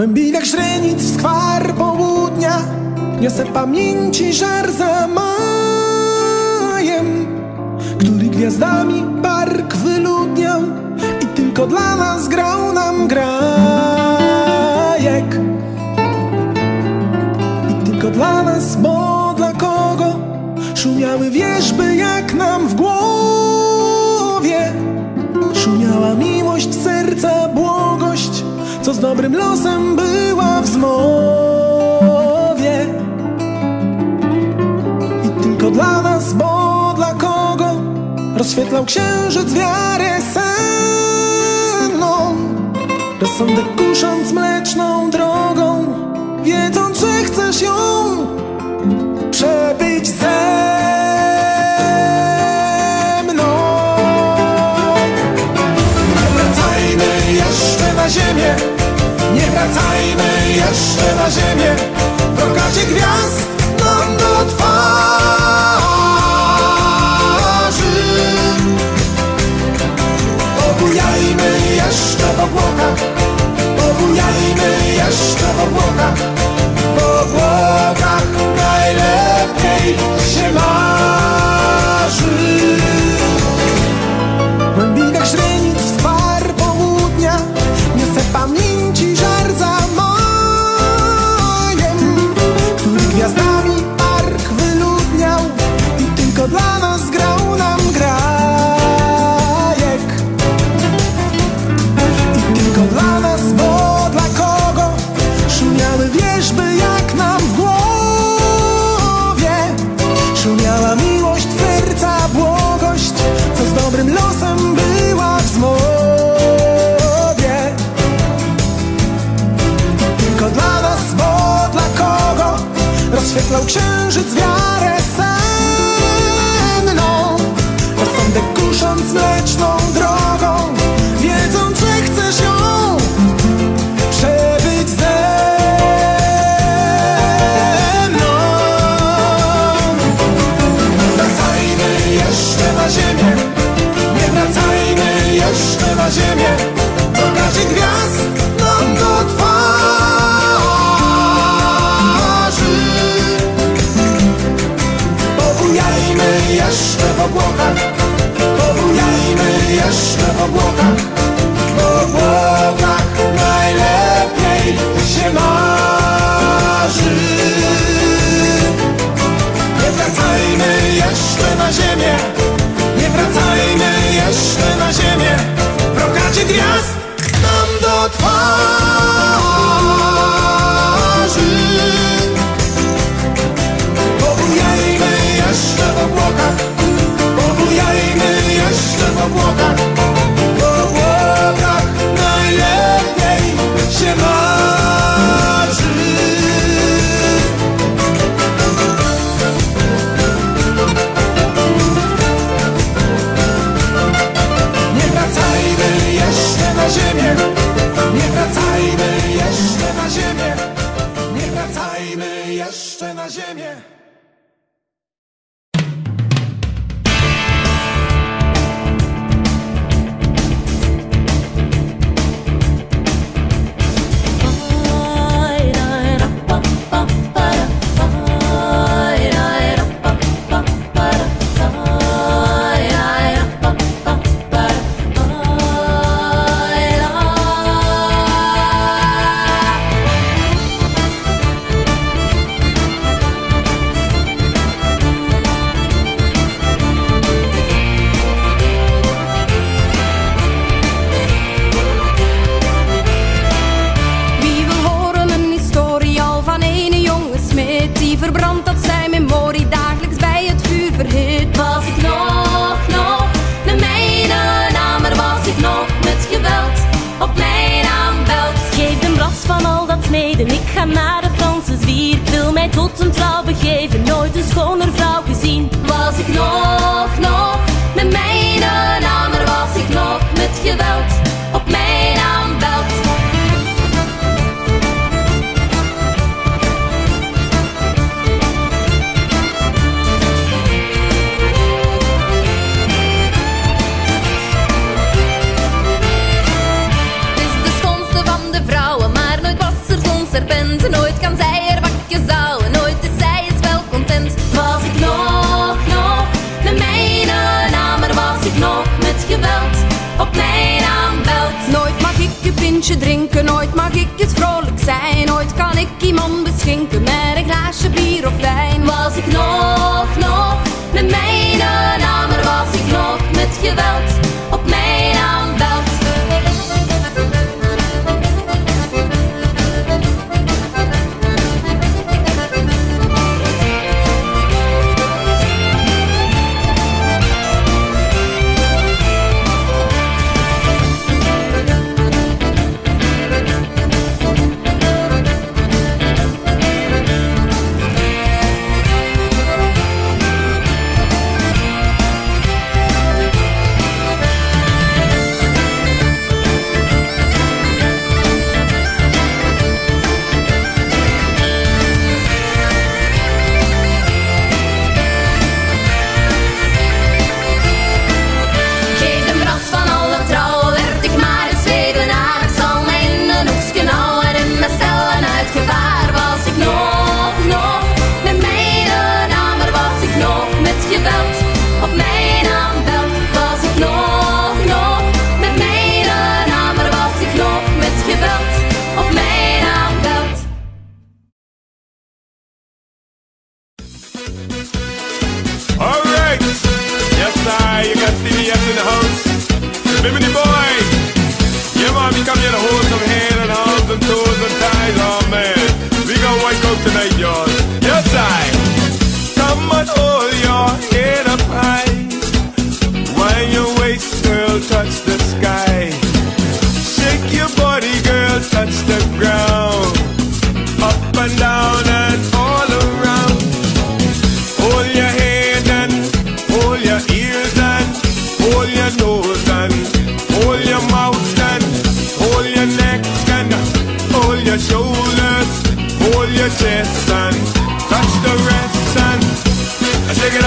Głębinek źrenic, skwar południa Niosę pamięci żar za majem Który gwiazdami park wyludniał I tylko dla nas grał Co z dobrym losem była w zmowie. I tylko dla nas, bo dla kogo? Rozświetlał księżyc wiarę senną. Rozsądek kusząc mleczną drogą Wiedząc, że chcesz ją przebyć ze Nie wracajmy jeszcze na ziemię. Brokacie gwiazd Rozświetlał księżyc wiarę senną Rozsądek kusząc mleczną drogą Wiedząc, że chcesz ją przebyć ze mną. Wracajmy jeszcze na ziemię Nie wracajmy jeszcze na ziemię obłokach Pobujajmy jeszcze w obłokach W obłokach najlepiej się marzy ga naar de Franse zwier. Wil mij tot een trouw begeven, nooit een schoner vrouw gezien. Was ik nog, nog drinken, nooit mag ik eens vrolijk zijn. Ooit kan ik iemand beschinken met een glaasje bier of wijn. Was ik nog, nog met mijn namer, was ik nog met geweld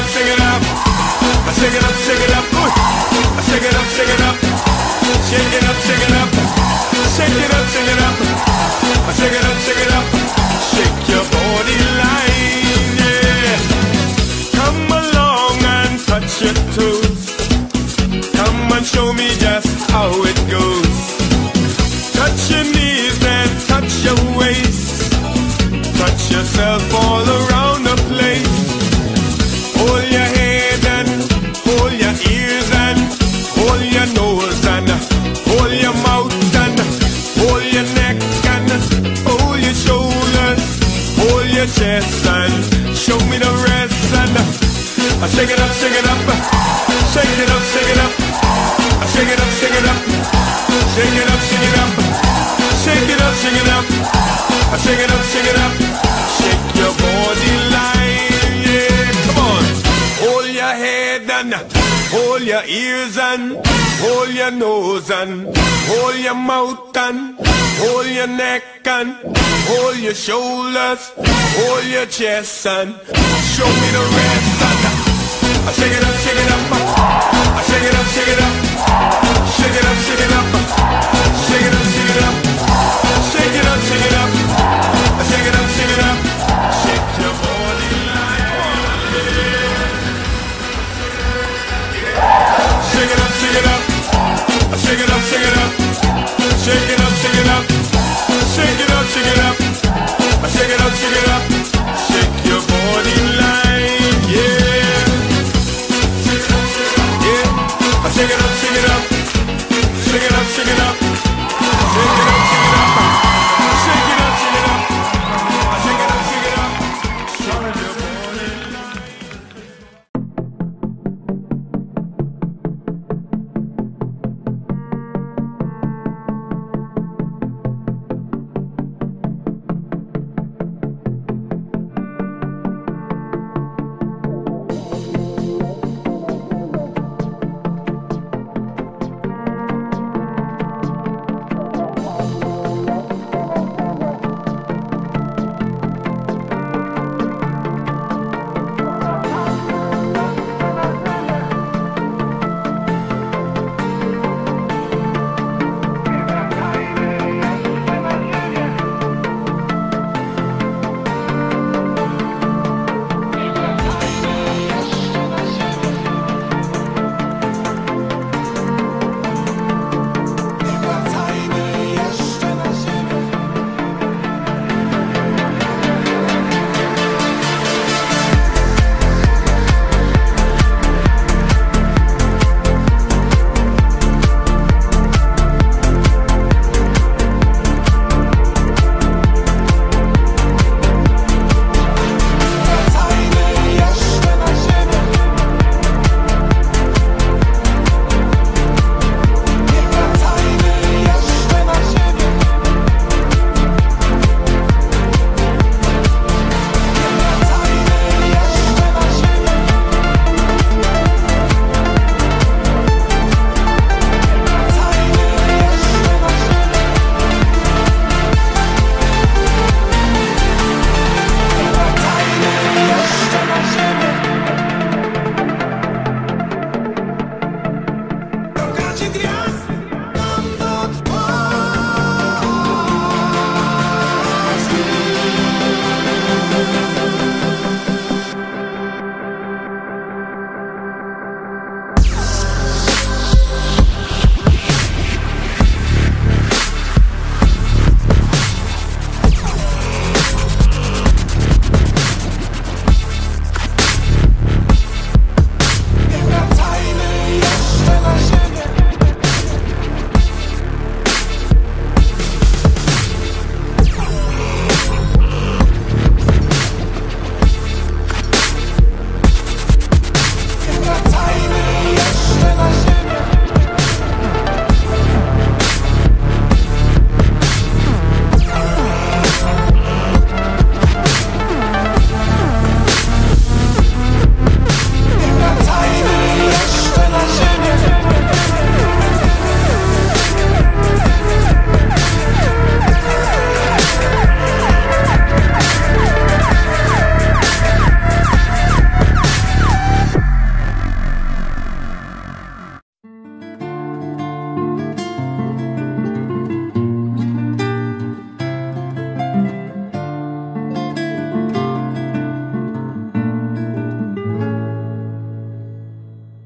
up, shake it up. I shake it up, shake it up. Ooh. I shake it up, shake it up. Shake it up, shake it up. Shake it up, shake it up. I shake it up, shake it up. Shake your body line, yeah. Come along and touch your toes. Come and show me just how it goes. Touch your knees. shake it up, shake it up, shake it up, shake it up, shake it up, shake it up, sing it up, shake your body line, yeah, come on, hold your head and hold your ears and hold your nose and hold your mouth and hold your neck and hold your shoulders, hold your chest and show me the rest and shake it up.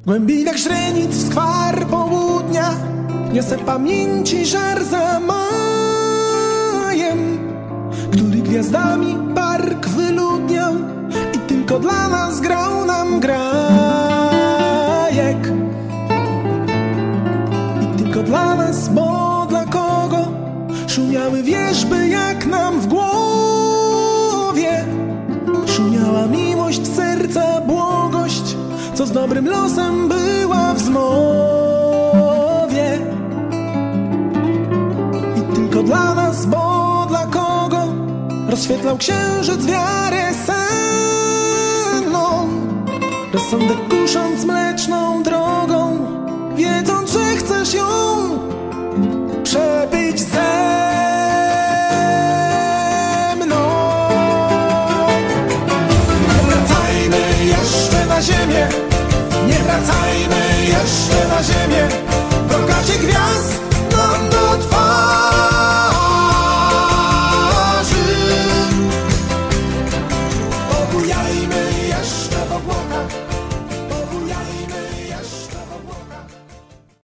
Głębinek źrenic w skwar południa Niosę pamięci żar za majem. Który gwiazdami park wyludniał I tylko dla nas grał nam grajek. I tylko dla nas, bo dla kogo Szumiały wierzby jak nam w głowie. Szumiała miłość serca, błogość Co z dobrym losem była w zmowie? I tylko dla nas, bo dla kogo? Rozświetlał księżyc wiarę senną. Rozsądek kusząc mleczną